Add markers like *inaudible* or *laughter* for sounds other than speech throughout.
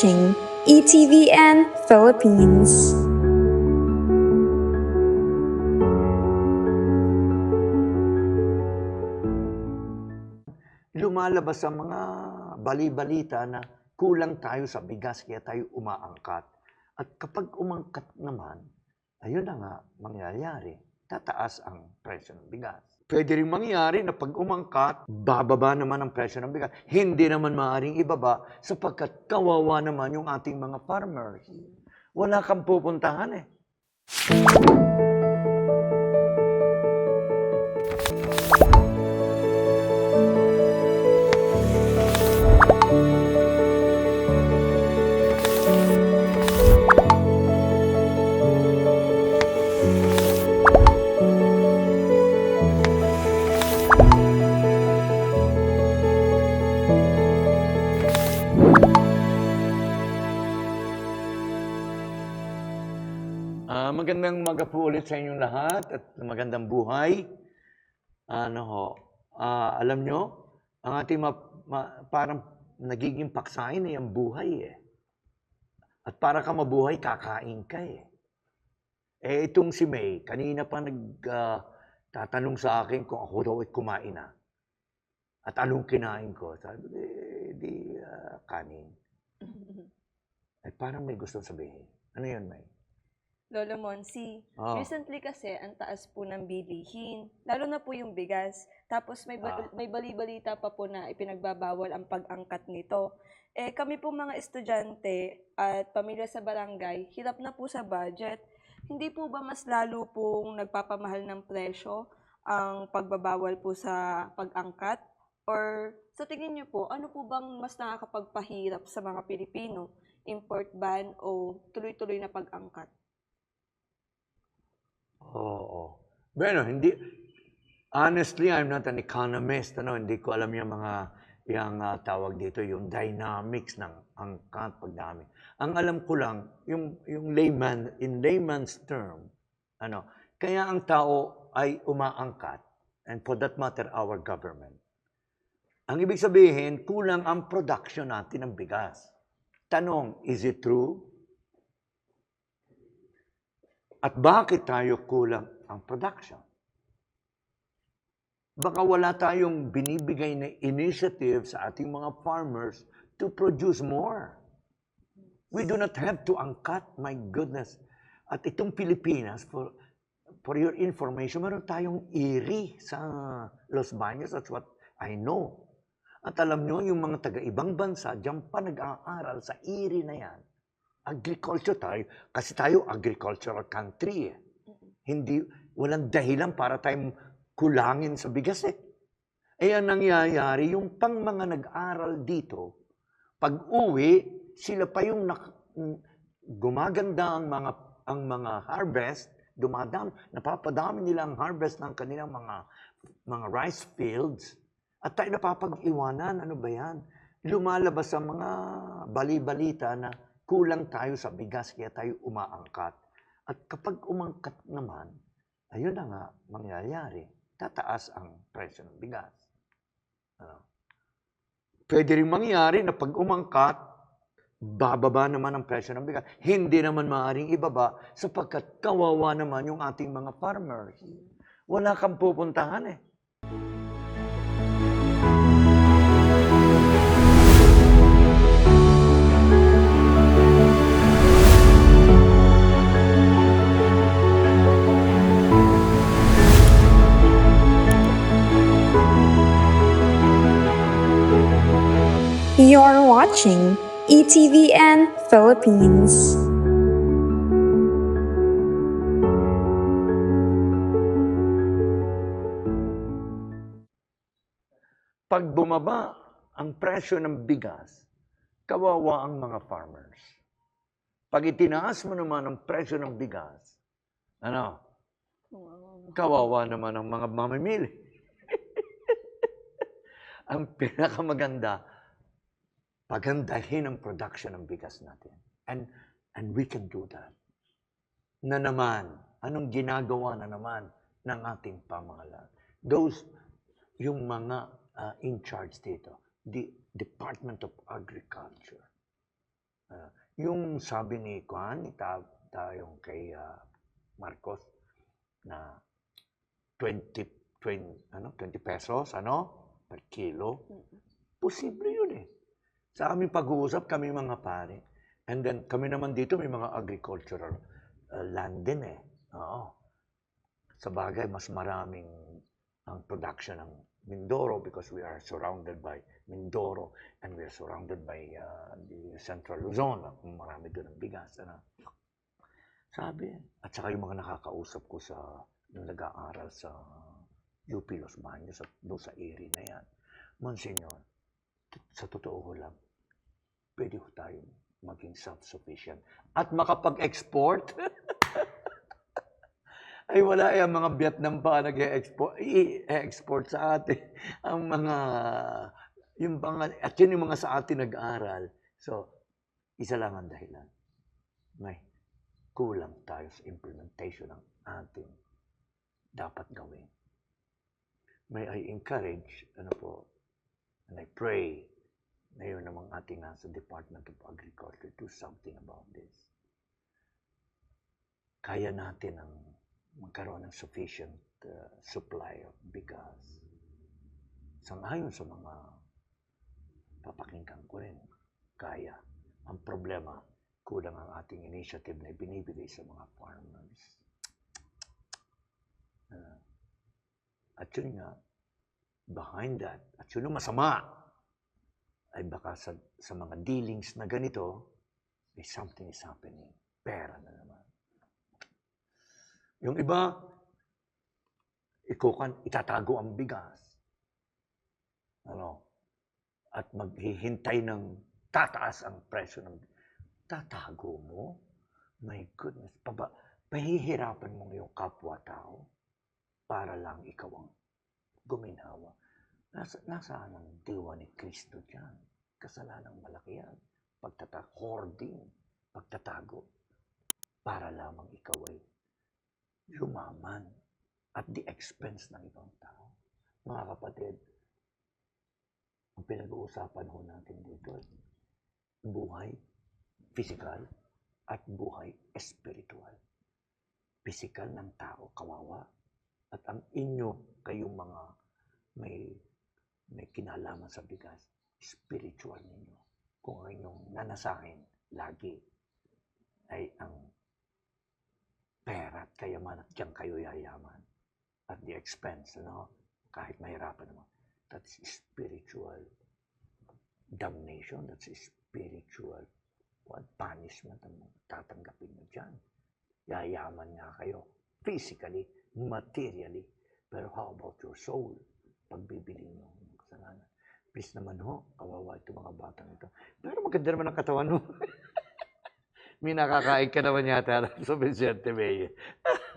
Watching ETVN Philippines. lumalabas sa mga bali-balita na kulang tayo sa bigas kaya tayo umaangkat. At kapag umangkat naman, ayun na nga mangyayari. Tataas ang presyo ng bigas. Pwede rin mangyari na pag umangkat, bababa naman ang presyo ng bigas. Hindi naman maaaring ibaba sapagkat kawawa naman yung ating mga farmers. Wala kang pupuntahan eh. Ah, magandang umaga po ulit sa inyong lahat at magandang buhay. Ano ho, ah, alam nyo, ang ating ma- ma- parang nagiging paksain ay ang buhay eh. At para ka mabuhay, kakain ka eh. Eh itong si May, kanina pa nagtatanong sa akin kung ako daw ay kumain na. At anong kinain ko? Sabi ko, eh, di ah, kanin. *laughs* Eh parang may gustong sabihin. Ano yun, May? Lolo Monsi, Oh. recently kasi ang taas po ng bilihin, lalo na po yung bigas. Tapos may, ba- Ah. may bali-balita pa po na ipinagbabawal ang pag-angkat nito. Eh kami po mga estudyante at pamilya sa barangay, hirap na po sa budget. Hindi po ba mas lalo pong nagpapamahal ng presyo ang pagbabawal po sa pag-angkat? Or sa tingin niyo po, ano po bang mas nakakapagpahirap sa mga Pilipino? Import ban o tuloy-tuloy na pag-angkat? Oo. Bueno, hindi, honestly, I'm not an economist. Ano, hindi ko alam yung mga, yung ah, tawag dito, yung dynamics ng angkat, pagdami. Ang alam ko lang, yung, yung layman, in layman's term, ano, kaya ang tao ay umaangkat, and for that matter, our government. Ang ibig sabihin, kulang ang production natin ng bigas. Tanong, is it true? At bakit tayo kulang ang production? Baka wala tayong binibigay na initiative sa ating mga farmers to produce more. We do not have to angkat, my goodness. At itong Pilipinas, for, for your information, meron tayong iri sa Los Baños. That's what I know. At alam nyo, yung mga taga-ibang bansa, diyan pa nag-aaral sa iri na yan. Agriculture tayo, kasi tayo agricultural country eh. Hindi, walang dahilan para tayong kulangin sa bigas eh. Eh ang nangyayari, yung pang mga nag-aral dito, pag uwi, sila pa yung nak- gumaganda ang mga, ang mga harvest, dumadam, napapadami nila ang harvest ng kanilang mga, mga rice fields, at tayo napapag-iwanan, ano ba yan? Lumalabas sa mga bali-balita na kulang tayo sa bigas kaya tayo umaangkat. At kapag umangkat naman, ayun na nga mangyayari. Tataas ang presyo ng bigas. Ano? Pwede rin mangyari na pag umangkat, bababa naman ang presyo ng bigas. Hindi naman maaaring ibaba sapagkat kawawa naman yung ating mga farmers. Wala kang pupuntahan eh. Watching ETVN Philippines. Pag bumaba ang presyo ng bigas, kawawa ang mga farmers. Pag itinaas mo naman ang presyo ng bigas, ano, kawawa naman ang mga mamimili. *laughs* ang pinakamaganda, pagandahin ang production ng bigas natin. And, and we can do that. Na naman, anong ginagawa na naman ng ating pamahalaan? Those, yung mga uh, in charge dito, the Department of Agriculture. Ah, yung sabi ni Kwan, ni ta, tayong kay ah, Marcos, na 20, 20, ano, 20 pesos, ano, per kilo. Posible yun eh. Sa aming pag-uusap, kami mga pare. And then, kami naman dito, may mga agricultural uh, land din eh. Oo. Sa bagay, mas maraming ang production ng Mindoro because we are surrounded by Mindoro and we are surrounded by uh, the Central Luzon. Marami doon ang bigas. Ano? Sabi, at saka yung mga nakakausap ko sa yung nag-aaral sa UP Los Baños at doon sa area na yan. Monsignor, sa totoo lang, pwede ko tayong maging self-sufficient at makapag-export. *laughs* Ay wala eh, ang mga Vietnam pa nag-export i-export sa atin *laughs* ang mga yung mga at yun yung mga sa atin nag-aral. So, isa lang ang dahilan. May kulang tayo sa implementation ng ating dapat gawin. May I encourage, ano po, and I pray na yun namang ating nasa Department of Agriculture do something about this. Kaya natin ang magkaroon ng sufficient uh, supply of bigas. Sangayon sa mga papakinggan ko rin, kaya. Ang problema, kulang ang ating initiative na binibigay sa mga farmers. Uh, at yun nga, behind that, at yun masama, ay baka sa, sa mga dealings na ganito, may something is happening. Pera na naman. Yung iba, ikukan, itatago ang bigas. Ano? At maghihintay ng tataas ang presyo ng tatago mo? My goodness, paba, pahihirapan mo yung kapwa-tao para lang ikaw ang guminawa. Nasa, nasaan ang diwa ni Kristo dyan? Kasalanang malaki yan. Pagtatago, hoarding, pagtatago, para lamang ikaw ay yumaman at the expense ng ibang tao. Mga kapatid, ang pinag-uusapan ho natin dito ay buhay physical at buhay spiritual. Physical ng tao, kawawa. At ang inyo, kayong mga may, may kinalaman sa bigas, spiritual ninyo. Kung ang inyong nanasahin lagi ay ang pera at kayamanan at diyan kayo yayaman. At the expense, ano? Kahit mahirapan naman. That's spiritual damnation. That's spiritual what, punishment ang tatanggapin nyo dyan. Yayaman nga kayo. Physically, materially. Pero how about your soul? Pagbibili nyo ng kasalanan. Please naman ho, kawawa itong mga batang ito. Pero maganda naman ang katawan mo. *laughs* May nakakain ka naman yata *laughs* sa Vicente May.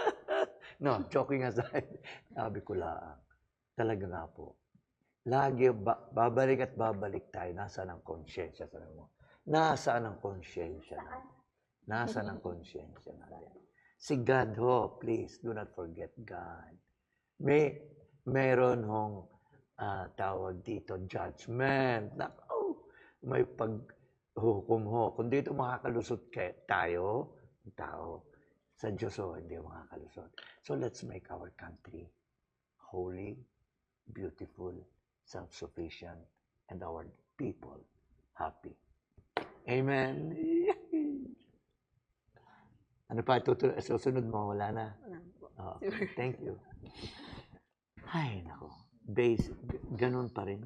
*laughs* no, joking aside. Sabi ko lang, talaga nga po. Lagi, ba- babalik at babalik tayo. Nasaan ang konsyensya sa mo? Nasaan ang konsyensya natin? Nasaan ang konsyensya natin? Si God ho, please, do not forget God. May, meron hong ah, tawag dito, judgment. Nako, may paghukom ho. Kung dito makakalusot kay tayo, tao, sa Diyos ho, hindi makakalusot. So let's make our country holy, beautiful, self-sufficient, and our people happy. Amen. ano pa susunod mo? Wala na. Oo. thank you. *laughs* Ay, nako. Base, ganun pa rin.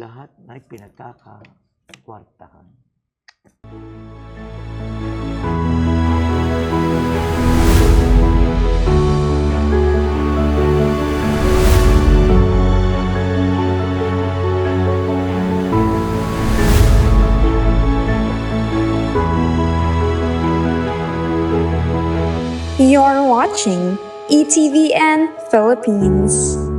Lahat ay pinataka, kwartahan. You're watching ETVN Philippines.